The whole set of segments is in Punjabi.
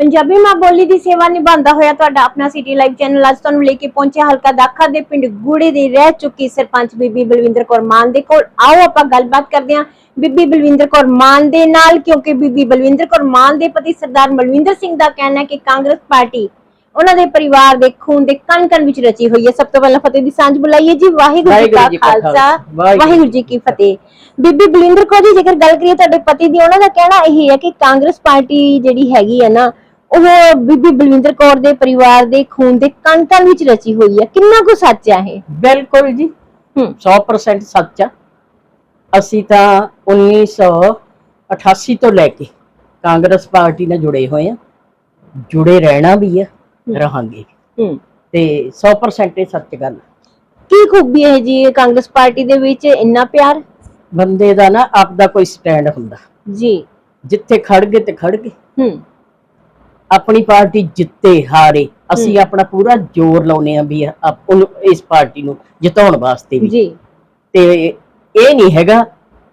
ਪੰਜਾਬੀ ਮਾਂ ਬੋਲੀ ਦੀ ਸੇਵਾ ਨਿਭਾਉਂਦਾ ਹੋਇਆ ਤੁਹਾਡਾ ਆਪਣਾ ਸਿਟੀ ਲਾਈਵ ਚੈਨਲ ਅੱਜ ਤੁਹਾਨੂੰ ਲੈ ਕੇ ਪਹੁੰਚਿਆ ਹਲਕਾ ਦਾਖਾ ਦੇ ਪਿੰਡ ਗੂੜੇ ਦੀ ਰਹਿ ਚੁੱਕੀ ਸਰਪੰਚ ਬੀਬੀ ਬਲਵਿੰਦਰ ਕੌਰ ਮਾਨ ਦੇ ਕੋਲ। ਆਓ ਆਪਾਂ ਗੱਲਬਾਤ ਕਰਦੇ ਹਾਂ ਬੀਬੀ ਬਲਵਿੰਦਰ ਕੌਰ ਮਾਨ ਦੇ ਨਾਲ ਕਿਉਂਕਿ ਬੀਬੀ ਬਲਵਿੰਦਰ ਕੌਰ ਮਾਨ ਦੇ ਪਤੀ ਸਰਦਾਰ ਮਲਵਿੰਦਰ ਸਿੰਘ ਦਾ ਕਹਿਣਾ ਹੈ ਕਿ ਕਾਂਗਰਸ ਪਾਰਟੀ ਉਹਨਾਂ ਦੇ ਪਰਿਵਾਰ ਦੇ ਖੂਨ ਦੇ ਕਣ ਕਣ ਵਿੱਚ ਰਚੀ ਹੋਈ ਹੈ। ਸਭ ਤੋਂ ਪਹਿਲਾਂ ਫਤਿਹ ਦੀ ਸਾਂਝ ਬੁਲਾਈਏ ਜੀ। ਵਾਹਿਗੁਰੂ ਜੀ ਕਾ ਖਾਲਸਾ। ਵਾਹਿਗੁਰੂ ਜੀ ਕੀ ਫਤਿਹ। ਬੀਬੀ ਬਲਵਿੰਦਰ ਕੌਰ ਜੀ ਜੇਕਰ ਗੱਲ ਕਰੀਏ ਤੁਹਾਡੇ ਪਤੀ ਦੀ ਉਹਨਾਂ ਦਾ ਕਹਿਣਾ ਇਹ ਹੈ ਕਿ ਕਾਂਗਰਸ ਪਾਰਟੀ ਜਿਹੜੀ ਹੈਗੀ ਹੈ ਨਾ ਉਹ ਬੀਬੀ ਬਲਵਿੰਦਰ ਕੌਰ ਦੇ ਪਰਿਵਾਰ ਦੇ ਖੂਨ ਦੇ ਕਣ ਕਣ ਵਿੱਚ ਰਚੀ ਹੋਈ ਹੈ। ਕਿੰਨਾ ਕੁ ਸੱਚ ਹੈ ਇਹ? ਬਿਲਕੁਲ ਜੀ। ਹੂੰ। 100% ਸੱਚ ਆ। ਅਸੀਂ ਤਾਂ 1988 ਤੋਂ ਲੈ ਕੇ ਕਾਂਗਰਸ ਪਾਰਟੀ ਨਾਲ ਜੁੜੇ ਹੋਏ ਆ। ਜੁੜੇ ਰਹਿਣਾ ਵੀ ਆ ਰਹਾਂਗੇ ਹੂੰ। ਤੇ 100% ਇਹ ਸੱਚ ਗੱਲ। ਕੀ ਖੂਬੀ ਹੈ ਜੀ ਕਾਂਗਰਸ ਪਾਰਟੀ ਦੇ ਵਿੱਚ? ਇੰਨਾ ਪਿਆਰ? ਬੰਦੇ ਦਾ ਨਾ ਆਪਦਾ ਕੋਈ ਸਟੈਂਡ ਹੁੰਦਾ। ਜੀ। ਜਿੱਥੇ ਖੜ ਗਏ ਤੇ ਖੜ ਗਏ। ਹੂੰ। ਆਪਣੀ ਪਾਰਟੀ ਜਿੱਤੇ ਹਾਰੇ ਅਸੀਂ ਆਪਣਾ ਪੂਰਾ ਜ਼ੋਰ ਲਾਉਨੇ ਆ ਵੀ ਆਪ- ਉਹਨੂੰ ਇਸ ਪਾਰਟੀ ਨੂੰ ਜਿਤਾਉਣ ਵਾਸਤੇ ਵੀ। ਜੀ। ਤੇ ਇਹ ਨਹੀਂ ਹੈਗਾ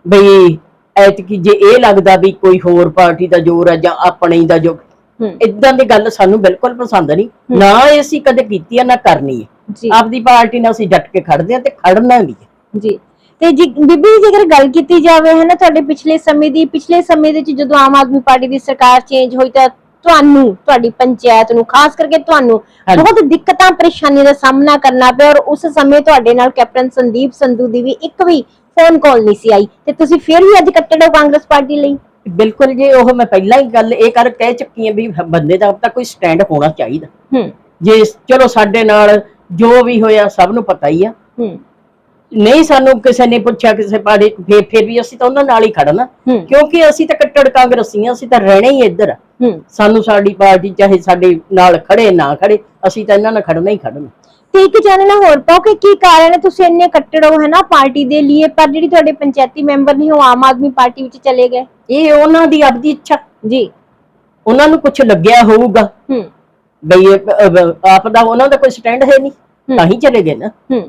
ਬਈ ਐਤਕੀ ਜੇ ਇਹ ਲੱਗਦਾ ਵੀ ਕੋਈ ਹੋਰ ਪਾਰਟੀ ਦਾ ਜ਼ੋਰ ਹੈ ਜਾਂ ਆਪਣੇ ਹੀ ਦਾ ਜੋ ਹੂੰ। ਇਦਾਂ ਦੀ ਗੱਲ ਸਾਨੂੰ ਬਿਲਕੁਲ ਪਸੰਦ ਨਹੀਂ। ਨਾ ਇਹ ਅਸੀਂ ਕਦੇ ਕੀਤੀ ਹੈ ਨਾ ਕਰਨੀ ਹੈ ਜੀ। ਆਪਦੀ ਪਾਰਟੀ ਨਾਲ ਅਸੀਂ ਡਟ ਕੇ ਖੜਦੇ ਆ ਤੇ ਖੜਨਾ ਵੀ ਹੈ ਜੀ। ਤੇ ਜੀ ਬੀਬੀ ਜੀ ਜੇਕਰ ਗੱਲ ਕੀਤੀ ਜਾਵੇ ਹੈ ਨਾ ਤੁਹਾਡੇ ਪਿਛਲੇ ਸਮੇਂ ਦੀ ਪਿਛਲੇ ਸਮੇਂ ਦੇ ਵਿੱਚ ਜਦੋਂ ਆਮ ਆਦਮੀ ਪਾਰਟੀ ਦੀ ਸਰਕਾਰ ਚੇਂਜ ਹੋਈ ਤਾਂ ਤੁਹਾਨੂੰ ਤੁਹਾਡੀ ਪੰਚਾਇਤ ਨੂੰ ਖਾਸ ਕਰਕੇ ਤੁਹਾਨੂੰ ਹਾਂਜੀ। ਬਹੁਤ ਦਿੱਕਤਾਂ ਪਰੇਸ਼ਾਨੀਆਂ ਦਾ ਸਾਹਮਣਾ ਕਰਨਾ ਪਿਆ ਔਰ ਉਸ ਸਮੇਂ ਤੁਹਾਡੇ ਨਾਲ ਕੈਪਟਨ ਸੰਦੀਪ ਸੰਧੂ ਦੀ ਵੀ ਇੱਕ ਵੀ ਫੋਨ ਕਾਲ ਨਹੀਂ ਸੀ ਆਈ। ਤੇ ਤੁਸੀਂ ਫਿਰ ਵੀ ਅੱਜ ਕੱਟੜ ਹੋ ਕਾਂਗਰਸ ਪਾਰਟੀ ਲਈ? ਬਿਲਕੁਲ ਜੇ ਉਹ ਮੈਂ ਪਹਿਲਾਂ ਹੀ ਗੱਲ ਇਹ ਕਰ ਕਹਿ ਚੁੱਕੀ ਹਾਂ ਵੀ ਬੰਦੇ ਦਾ ਤਾਂ ਕੋਈ ਸਟੈਂਡ ਹੋਣਾ ਚਾਹੀਦਾ। ਹੂੰ। ਜੇ ਚਲੋ ਸਾਡੇ ਨਾਲ ਜੋ ਵੀ ਹੋਇਆ ਸਭ ਨੂੰ ਪਤਾ ਹੀ ਆ। ਹੂੰ। ਨਹੀਂ ਸਾਨੂੰ ਕਿਸੇ ਨੇ ਪੁੱਛਿਆ ਕਿਸੇ ਪਾਰਟੀ ਫਿਰ ਫਿਰ ਵੀ ਅਸੀਂ ਤਾਂ ਉਹਨਾਂ ਨਾਲ ਹੀ ਖੜਨਾ ਹੂੰ। ਕਿਉਂਕਿ ਅਸੀਂ ਤਾਂ ਕੱਟੜ ਕਾਂਗਰਸੀ ਹਾਂ ਅਸੀਂ ਤਾਂ ਰਹਿਣਾ ਹੀ ਇੱਧਰ ਆ। ਹੂੰ। ਸਾਨੂੰ ਸਾਡੀ ਪਾਰਟੀ ਚਾਹੇ ਸਾਡੇ ਨਾਲ ਖੜੇ ਨਾ ਖੜੇ ਅਸੀਂ ਤਾਂ ਇਹਨਾਂ ਨਾਲ ਖੜਨਾ ਹੀ ਖੜਨਾ। ਤੇ ਇੱਕ ਜਾਣਨਾ ਹੋਰ ਪਾਓ ਕਿ ਕੀ ਕਾਰਨ ਹੈ ਤੁਸੀਂ ਇੰਨੇ ਕੱਟੜ ਹੋ ਹੈ ਨਾ ਪਾਰਟੀ ਦੇ ਲਈ ਪਰ ਜਿਹੜੀ ਤੁਹਾਡੇ ਪੰਚਾਇਤੀ ਮੈਂਬਰ ਨੇ ਉਹ ਆਮ ਆਦਮੀ ਪਾਰਟੀ ਵਿੱਚ ਚਲੇ ਗਏ? ਇਹ ਉਹਨਾਂ ਦੀ ਆਪਦੀ ਇੱਛਾ। ਜੀ। ਉਹਨਾਂ ਨੂੰ ਕੁਝ ਲੱਗਿਆ ਹੋਊਗਾ। ਹੂੰ। ਬਈ ਆਪ ਦਾ ਉਹਨਾਂ ਦਾ ਕੋਈ ਸਟੈਂਡ ਹੈ ਨਹੀਂ ਤਾਂ ਹੀ ਚਲੇ ਗਏ ਨਾ। ਹੂੰ।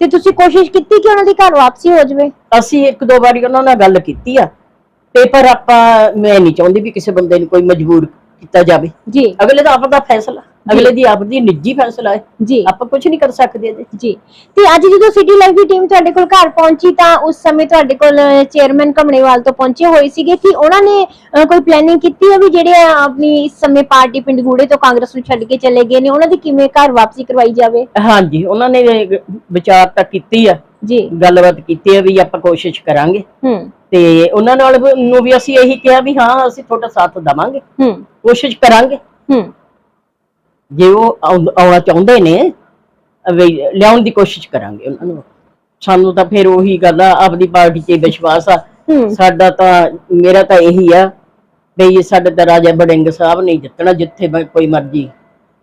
ਤੇ ਤੁਸੀਂ ਕੋਸ਼ਿਸ਼ ਕੀਤੀ ਕਿ ਉਹਨਾਂ ਦੀ ਘਰ ਵਾਪਸੀ ਹੋ ਜਾਵੇ? ਅਸੀਂ ਇੱਕ ਦੋ ਵਾਰੀ ਉਹਨਾਂ ਨਾਲ ਗੱਲ ਕੀਤੀ ਆ। ਤੇ ਪਰ ਆਪਾਂ ਮੈਂ ਨਹੀਂ ਚਾਹੁੰਦੀ ਵੀ ਕਿਸੇ ਬੰਦੇ ਨੂੰ ਕੋਈ ਮਜਬੂਰ ਕੀਤਾ ਜਾਵੇ। ਜੀ। ਅਗਲੇ ਦਾ ਆਪਦਾ ਫੈਸਲਾ ਅਗਲੇ ਦੀ ਆਪਦੀ ਨਿੱਜੀ ਫੈਸਲਾ ਹੈ। ਜੀ। ਆਪਾਂ ਕੁਝ ਨਹੀਂ ਕਰ ਸਕਦੇ ਇਹਦੇ। ਜੀ। ਤੇ ਅੱਜ ਜਦੋਂ ਸਿਟੀ ਲਾਈਵ ਦੀ ਟੀਮ ਤੁਹਾਡੇ ਕੋਲ ਘਰ ਪਹੁੰਚੀ ਤਾਂ ਉਸ ਸਮੇਂ ਤੁਹਾਡੇ ਕੋਲ ਚੇਅਰਮੈਨ ਘਮਣੇਵਾਲ ਤੋਂ ਪਹੁੰਚੇ ਹੋਏ ਸੀਗੇ ਕਿ ਉਹਨਾਂ ਨੇ ਕੋਈ ਪਲੈਨਿੰਗ ਕੀਤੀ ਹੈ ਵੀ ਜਿਹੜੇ ਆਪਣੀ ਇਸ ਸਮੇਂ ਪਾਰਟੀ ਪਿੰਡ ਗੂੜੇ ਤੋਂ ਕਾਂਗਰਸ ਨੂੰ ਛੱਡ ਕੇ ਚਲੇ ਗਏ ਨੇ ਉਹਨਾਂ ਦੀ ਕਿਵੇਂ ਘਰ ਵਾਪਸੀ ਕਰਵਾਈ ਜਾਵੇ? ਹਾਂਜੀ ਉਹਨਾਂ ਨੇ ਵਿਚਾਰ ਤਾਂ ਕੀਤੀ ਆ। ਜੀ। ਗੱਲਬਾਤ ਕੀਤੀ ਆ ਵੀ ਆਪਾਂ ਕੋਸ਼ਿਸ਼ ਕਰਾਂਗੇ। ਹੂੰ। ਤੇ ਉਹਨਾਂ ਨਾਲ ਨੂੰ ਵੀ ਅਸੀਂ ਇਹੀ ਕਿਹਾ ਵੀ ਹਾਂ ਅਸੀਂ ਤੁਹਾਡਾ ਸਾਥ ਦਵਾਂਗੇ। ਹੂੰ। ਕੋਸ਼ਿਸ਼ ਕਰਾਂਗੇ। ਹੂੰ। ਜੇ ਉਹ ਆਉਂ- ਆਉਣਾ ਚਾਹੁੰਦੇ ਨੇ ਲਿਆਉਣ ਦੀ ਕੋਸ਼ਿਸ਼ ਕਰਾਂਗੇ ਉਹਨਾਂ ਨੂੰ। ਸਾਨੂੰ ਤਾਂ ਫਿਰ ਉਹੀ ਗੱਲ ਆ ਆਪਦੀ ਪਾਰਟੀ 'ਤੇ ਵਿਸ਼ਵਾਸ ਆ। ਸਾਡਾ ਤਾਂ ਮੇਰਾ ਤਾਂ ਇਹੀ ਆ ਵੀ ਸਾਡੇ ਤਾਂ ਰਾਜਾ ਬੜਿੰਗ ਸਾਹਿਬ ਨੇ ਜਿੱਤਣਾ ਜਿੱਥੇ ਕੋਈ ਮਰਜ਼ੀ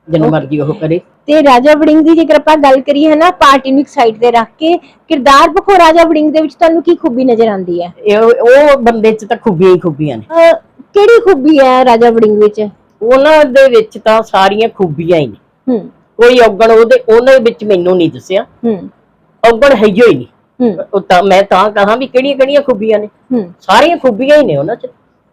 ਜਨ ਮਰਜ਼ੀ ਉਹ ਕਰੇ। ਤੇ ਰਾਜਾ ਵੜਿੰਗ ਦੀ ਜੇਕਰ ਆਪਾਂ ਗੱਲ ਕਰੀਏ ਹੈ ਨਾ ਪਾਰਟੀ ਨੂੰ ਇੱਕ ਸਾਈਡ ਤੇ ਰੱਖ ਕੇ ਕਿਰਦਾਰ ਪੱਖੋਂ ਰਾਜਾ ਵੜਿੰਗ ਦੇ ਵਿੱਚ ਤੁਹਾਨੂੰ ਕੀ ਖੂਬੀ ਨਜ਼ਰ ਆਉਂਦੀ ਹੈ? ਇਹ ਉਹ ਬੰਦੇ 'ਚ ਤਾਂ ਖੂਬੀਆਂ ਹੀ ਖੂਬੀਆਂ ਨੇ। ਅਹ, ਕਿਹੜੀ ਖੂਬੀ ਹੈ ਰਾਜਾ ਵੜਿੰਗ ਵਿੱਚ? ਉਹਨਾਂ ਦੇ ਵਿੱਚ ਤਾਂ ਸਾਰੀਆਂ ਖੂਬੀਆਂ ਹੀ ਨੇ। ਹੂੰ। ਕੋਈ ਔਗਣ ਉਹਦੇ ਉਹਨਾਂ ਵਿੱਚ ਮੈਨੂੰ ਨਹੀਂ ਦੱਸਿਆ। ਹੂੰ। ਔਗਣ ਹੈ ਹੀ ਨਹੀਂ ਹੂੰ। ਉਹ ਤਾਂ ਮੈਂ ਤਾਂ ਕਹਾਂ ਵੀ ਕਿਹੜੀਆਂ ਕਿਹੜੀਆਂ ਖੂਬੀਆਂ ਨੇ। ਹੂੰ। ਸਾਰੀਆਂ ਖੂਬੀਆਂ ਹੀ ਨੇ ਉਹਨਾਂ 'ਚ।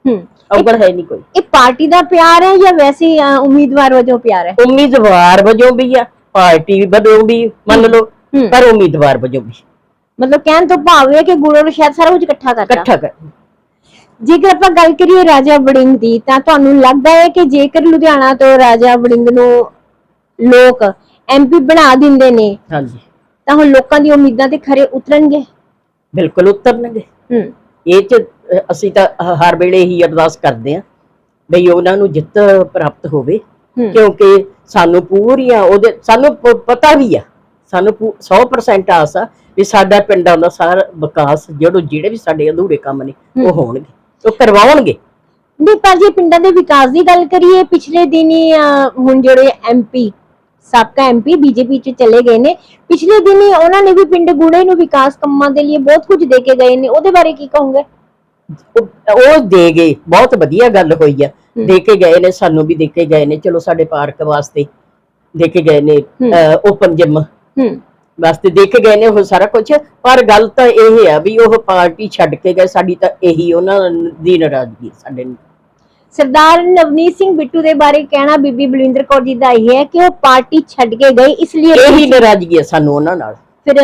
ਔਗਣ ਹੈ ਨਹੀਂ ਕੋਈ। ਇਹ ਪਾਰਟੀ ਦਾ ਪਿਆਰ ਹੈ ਜਾਂ ਵੈਸੇ ਉਮੀਦਵਾਰ ਵਜੋਂ ਪਿਆਰ ਹੈ? ਉਮੀਦਵਾਰ ਵਜੋਂ ਵੀ ਆ ਪਾਰਟੀ ਵਜੋਂ ਵੀ ਮੰਨ ਲਓ ਹੂੰ। ਪਰ ਉਮੀਦਵਾਰ ਵਜੋਂ ਵੀ। ਮਤਲਬ ਕਹਿਣ ਤੋਂ ਭਾਵ ਇਹ ਹੈ ਕਿ ਗੁਰੂ ਨੂੰ ਸ਼ਾਇਦ ਸਾਰਾ ਕੁਝ ਇਕੱਠਾ ਕਰਦਾ ਇਕੱਠਾ ਕਰ ਜੇਕਰ ਆਪਾਂ ਗੱਲ ਕਰੀਏ ਰਾਜਾ ਵੜਿੰਗ ਦੀ ਤਾਂ ਤੁਹਾਨੂੰ ਲੱਗਦਾ ਹੈ ਕਿ ਜੇਕਰ ਲੁਧਿਆਣਾ ਤੋਂ ਰਾਜਾ ਵੜਿੰਗ ਨੂੰ ਲੋਕ ਐਮਪੀ ਬਣਾ ਦਿੰਦੇ ਨੇ ਹਾਂਜੀ। ਤਾਂ ਹੁਣ ਲੋਕਾਂ ਦੀ ਉਮੀਦਾਂ ਤੇ ਖਰੇ ਉਤਰਨਗੇ? ਬਿਲਕੁਲ ਉਤਰਨਗੇ। ਹੂੰ। ਇਹ ਚ ਅਸੀਂ ਤਾਂ ਹਰ ਵੇਲੇ ਹੀ ਅਰਦਾਸ ਕਰਦੇ ਹਾਂ ਬਈ ਉਹਨਾਂ ਨੂੰ ਜਿੱਤ ਪ੍ਰਾਪਤ ਹੋਵੇ। ਕਿਉਂਕਿ ਸਾਨੂੰ ਪੂਰੀਆਂ ਉਹਦੇ ਸਾਨੂੰ ਪਤਾ ਵੀ ਆ ਸਾਨੂੰ ਪੂ- 100% ਆਸ ਆ ਵੀ ਸਾਡਾ ਪਿੰਡਾਂ ਦਾ ਸਾਰਾ ਵਿਕਾਸ ਜਿਹੜੋ ਜਿਹੜੇ ਵੀ ਸਾਡੇ ਅਧੂਰੇ ਕੰਮ ਨੇ ਉਹ ਹੋਣਗੇ ਉਹ ਕਰਵਾਉਣਗੇ ਨਹੀਂ ਪਰ ਜੇ ਪਿੰਡਾਂ ਦੇ ਵਿਕਾਸ ਦੀ ਗੱਲ ਕਰੀਏ ਪਿਛਲੇ ਦਿਨੀ ਹੁਣ ਜਿਹੜੇ ਐਮਪੀ ਸਾਬਕਾ ਐਮਪੀ ਬੀਜੇਪੀ ਚ ਚਲੇ ਗਏ ਨੇ। ਪਿਛਲੇ ਦਿਨੀ ਉਹਨਾਂ ਨੇ ਵੀ ਪਿੰਡ ਗੂੜੇ ਨੂੰ ਵਿਕਾਸ ਕੰਮਾਂ ਦੇ ਲਈ ਬਹੁਤ ਕੁਝ ਦੇ ਕੇ ਗਏ ਨੇ। ਉਹਦੇ ਬਾਰੇ ਕੀ ਕਹੋਗੇ? ਉਹ ਦੇ ਗਏ। ਬਹੁਤ ਵਧੀਆ ਗੱਲ ਹੋਈ ਆ। ਦੇ ਕੇ ਗਏ ਨੇ ਸਾਨੂੰ ਵੀ ਦੇ ਕੇ ਗਏ ਨੇ। ਚਲੋ ਸਾਡੇ ਪਾਰਕ ਵਾਸਤੇ ਦੇ ਕੇ ਗਏ ਨੇ ਓਪਨ ਜਿਮ ਹੂੰ। ਵਾਸਤੇ ਦੇ ਕੇ ਗਏ ਨੇ ਉਹ ਸਾਰਾ ਕੁਝ ਪਰ ਗੱਲ ਤਾਂ ਇਹ ਆ ਵੀ ਉਹ ਪਾਰਟੀ ਛੱਡ ਕੇ ਗਏ। ਸਾਡੀ ਤਾਂ ਇਹੀ ਉਹਨਾਂ ਦੀ ਨਾਰਾਜ਼ਗੀ ਹੈ ਸਾਡੇ ਨੂੰ ਸਰਦਾਰ ਨਵਨੀਤ ਸਿੰਘ ਬਿੱਟੂ ਦੇ ਬਾਰੇ ਕਹਿਣਾ ਬੀਬੀ ਬਲਵਿੰਦਰ ਕੌਰ ਜੀ ਦਾ ਇਹ ਹੈ ਕਿ ਉਹ ਪਾਰਟੀ ਛੱਡ ਕੇ ਗਏ ਇਸ ਲਈ ਇਹੀ ਨਾਰਾਜ਼ਗੀ ਹੈ ਸਾਨੂੰ ਉਹਨਾਂ ਨਾਲ। ਫਿਰ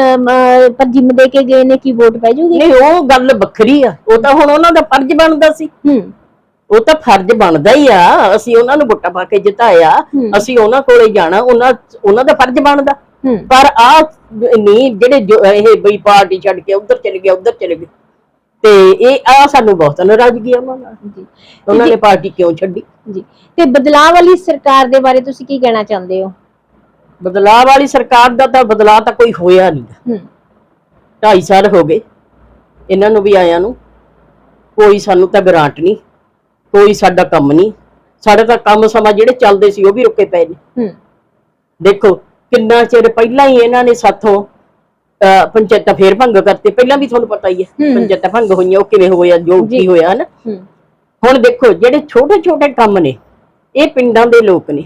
ਪਰ ਜਿੰਮ ਦੇ ਕੇ ਗਏ ਨੇ ਕੀ ਵੋਟ ਪੈ ਜੂਗੀ? ਨਹੀਂ ਉਹ ਗੱਲ ਵੱਖਰੀ ਆ। ਉਹ ਤਾਂ ਹੁਣ ਉਹਨਾਂ ਦਾ ਫਰਜ਼ ਬਣਦਾ ਸੀ। ਹੂੰ। ਉਹ ਤਾਂ ਫਰਜ਼ ਬਣਦਾ ਹੀ ਆ। ਅਸੀਂ ਉਹਨਾਂ ਨੂੰ ਵੋਟਾਂ ਪਾ ਕੇ ਜਿਤਾਇਆ। ਅਸੀਂ ਉਹਨਾਂ ਕੋਲੇ ਜਾਣਾ ਉਹਨਾਂ ਉਹਨਾਂ ਦਾ ਫਰਜ਼ ਬਣਦਾ। ਪਰ ਆ ਨਹੀਂ ਜਿਹੜੇ ਇਹ ਬਈ ਪਾਰਟੀ ਛੱਡ ਕੇ ਉਧਰ ਚਲੇ ਗਏ ਉਧਰ ਚਲੇ ਗਏ। ਤੇ ਇਹ ਆ ਸਾਨੂੰ ਬਹੁਤ ਨਾਰਾਜ਼ਗੀ ਆ ਉਹਨਾਂ ਨਾਲ ਜੀ। ਉਹਨਾਂ ਨੇ ਪਾਰਟੀ ਕਿਉਂ ਛੱਡੀ? ਜੀ। ਤੇ ਬਦਲਾਅ ਵਾਲੀ ਸਰਕਾਰ ਦੇ ਬਾਰੇ ਤੁਸੀਂ ਕੀ ਕਹਿਣਾ ਚਾਹੁੰਦੇ ਹੋ? ਬਦਲਾਅ ਵਾਲੀ ਸਰਕਾਰ ਦਾ ਤਾਂ ਬਦਲਾਅ ਤਾਂ ਕੋਈ ਹੋਇਆ ਨਹੀਂ। ਹੂੰ। 2.5 ਸਾਲ ਹੋ ਗਏ। ਇਹਨਾਂ ਨੂੰ ਵੀ ਆਇਆਂ ਨੂੰ। ਕੋਈ ਸਾਨੂੰ ਤਾਂ ਗਰਾਂਟ ਨਹੀਂ। ਕੋਈ ਸਾਡਾ ਕੰਮ ਨਹੀਂ। ਸਾਡੇ ਤਾਂ ਕੰਮ ਸਮਾਂ ਜਿਹੜੇ ਚੱਲਦੇ ਸੀ ਉਹ ਵੀ ਰੁਕੇ ਪਏ ਨੇ। ਹੂੰ। ਦੇਖੋ ਕਿੰਨਾ ਚਿਰ ਪਹਿਲਾਂ ਹੀ ਇਹਨਾਂ ਨੇ ਸਾਥੋਂ ਪੰਚਾਇਤਾਂ ਫੇਰ ਭੰਗ ਕਰਤੇ। ਪਹਿਲਾਂ ਵੀ ਤੁਹਾਨੂੰ ਪਤਾ ਹੀ ਹੈ। ਪੰਚਾਇਤਾਂ ਭੰਗ ਹੋਈਆਂ ਉਹ ਕਿਵੇਂ ਹੋਇਆ ਜੋ। ਕੀ ਹੋਇਆ ਨਾ ਹੂੰ। ਹੁਣ ਦੇਖੋ ਜਿਹੜੇ ਛੋਟੇ ਛੋਟੇ ਕੰਮ ਨੇ ਇਹ ਪਿੰਡਾਂ ਦੇ ਲੋਕ ਨੇ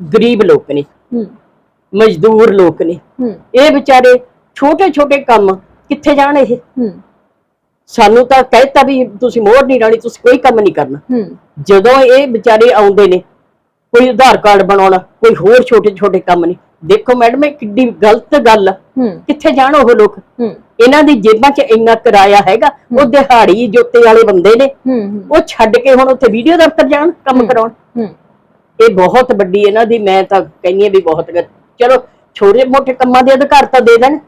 ਗਰੀਬ ਲੋਕ ਨੇ ਮਜ਼ਦੂਰ ਲੋਕ ਨੇ ਇਹ ਵਿਚਾਰੇ ਛੋਟੇ ਛੋਟੇ ਕੰਮ ਕਿੱਥੇ ਜਾਣ ਇਹ? ਸਾਨੂੰ ਤਾਂ ਕਹਿਤਾ ਵੀ ਤੁਸੀਂ ਮੋਹਰ ਨਹੀਂ ਲਾਣੀ ਤੁਸੀਂ ਕੋਈ ਕੰਮ ਨਹੀਂ ਕਰਨਾ। ਜਦੋਂ ਇਹ ਵਿਚਾਰੇ ਆਉਂਦੇ ਨੇ ਕੋਈ ਆਧਾਰ ਕਾਰਡ ਬਣਾਉਣਾ ਕੋਈ ਹੋਰ ਛੋਟੇ ਛੋਟੇ ਕੰਮ ਨੇ ਦੇਖੋ ਮੈਡਮ ਇਹ ਕਿੱਡੀ ਗਲਤ ਗੱਲ ਕਿੱਥੇ ਜਾਣ ਉਹ ਲੋਕ? ਇਹਨਾਂ ਦੀ ਜੇਬਾਂ 'ਚ ਇੰਨਾ ਕਿਰਾਇਆ ਹੈਗਾ ਉਹ ਦਿਹਾੜੀ ਜੋਤੇ ਵਾਲੇ ਬੰਦੇ ਨੇ। ਉਹ ਛੱਡ ਕੇ ਹੁਣ ਉੱਥੇ ਵੀਡੀਓ ਦਫ਼ਤਰ ਜਾਣ ਕੰਮ ਕਰਾਉਣ। ਇਹ ਬਹੁਤ ਵੱਡੀ ਇਹਨਾਂ ਦੀ ਮੈਂ ਤਾਂ ਕਹਿੰਨੀ ਆ ਵੀ ਬਹੁਤ ਚਲੋ ਛੋਟੇ ਮੋਟੇ ਕੰਮਾਂ ਦੇ ਅਧਿਕਾਰ ਤਾਂ ਦੇ ਦੇਣ।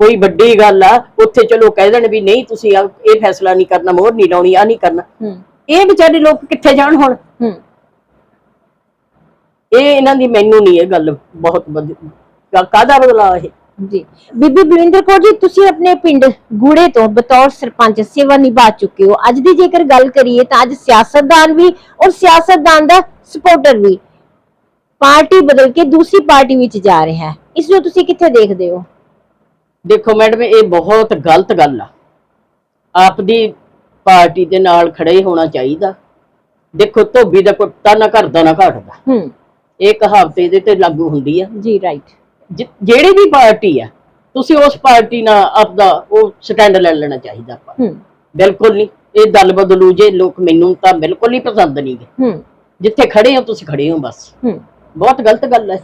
ਕੋਈ ਵੱਡੀ ਗੱਲ ਆ ਉੱਥੇ ਚਲੋ ਕਹਿ ਦੇਣ ਵੀ ਨਹੀਂ ਤੁਸੀਂ ਇਹ ਫੈਸਲਾ ਨਹੀਂ ਕਰਨਾ ਮੋਹਰ ਨਹੀਂ ਲਾਉਣੀ ਆ ਨਹੀਂ ਕਰਨਾ। ਇਹ ਵਿਚਾਰੇ ਲੋਕ ਕਿੱਥੇ ਜਾਣ ਹੁਣ? ਇਹ ਇਹਨਾਂ ਦੀ ਮੈਨੂੰ ਨਹੀਂ ਇਹ ਗੱਲ ਬਹੁਤ ਕਾਦਾ ਬਦਲਾ ਇਹ? ਜੀ। ਬੀਬੀ ਬਲਵਿੰਦਰ ਕੌਰ ਜੀ ਤੁਸੀਂ ਆਪਣੇ ਪਿੰਡ ਗੂੜੇ ਤੋਂ ਬਤੌਰ ਸਰਪੰਚ ਸੇਵਾ ਨਿਭਾ ਚੁੱਕੇ ਹੋ। ਅੱਜ ਦੀ ਜੇਕਰ ਗੱਲ ਕਰੀਏ ਤਾਂ ਅੱਜ ਸਿਆਸਤਦਾਨ ਵੀ ਔਰ ਸਿਆਸਤਦਾਨ ਦਾ ਸਪੋਰਟਰ ਵੀ ਪਾਰਟੀ ਬਦਲ ਕੇ ਦੂਸਰੀ ਪਾਰਟੀ ਵਿੱਚ ਜਾ ਰਿਹਾ ਹੈ। ਇਸ ਨੂੰ ਤੁਸੀਂ ਕਿੱਥੇ ਦੇਖਦੇ ਹੋ? ਦੇਖੋ ਮੈਡਮ ਇਹ ਬਹੁਤ ਗਲਤ ਗੱਲ ਆ। ਆਪ ਦੀ ਪਾਰਟੀ ਦੇ ਨਾਲ ਖੜੇ ਹੋਣਾ ਚਾਹੀਦਾ। ਦੇਖੋ ਧੋਬੀ ਦਾ ਕੁੱਤਾ ਨਾ ਘਰ ਦਾ ਨਾ ਘਾਟਦਾ ਹੂੰ। ਇਹ ਕਹਾਵਤ ਇਹਦੇ ਤੇ ਲਾਗੂ ਹੁੰਦੀ ਆ। ਜੀ ਰਾਈਟ ਜਿਹੜੀ ਵੀ ਪਾਰਟੀ ਆ ਤੁਸੀਂ ਉਸ ਪਾਰਟੀ ਨਾਲ ਆਪਦਾ ਉਹ ਸਟੈਂਡ ਲੈ ਲੈਣਾ ਚਾਹੀਦਾ ਆਪਾਂ। ਬਿਲਕੁਲ ਨਹੀਂ। ਇਹ ਦਲ ਬਦਲੂ ਜੇ ਲੋਕ ਮੈਨੂੰ ਤਾਂ ਬਿਲਕੁਲ ਹੀ ਪਸੰਦ ਨਹੀਂਗੇ ਜਿੱਥੇ ਖੜੇ ਹੋ ਤੁਸੀਂ ਖੜੇ ਹੋ ਬਸ। ਬਹੁਤ ਗਲਤ ਗੱਲ ਹੈ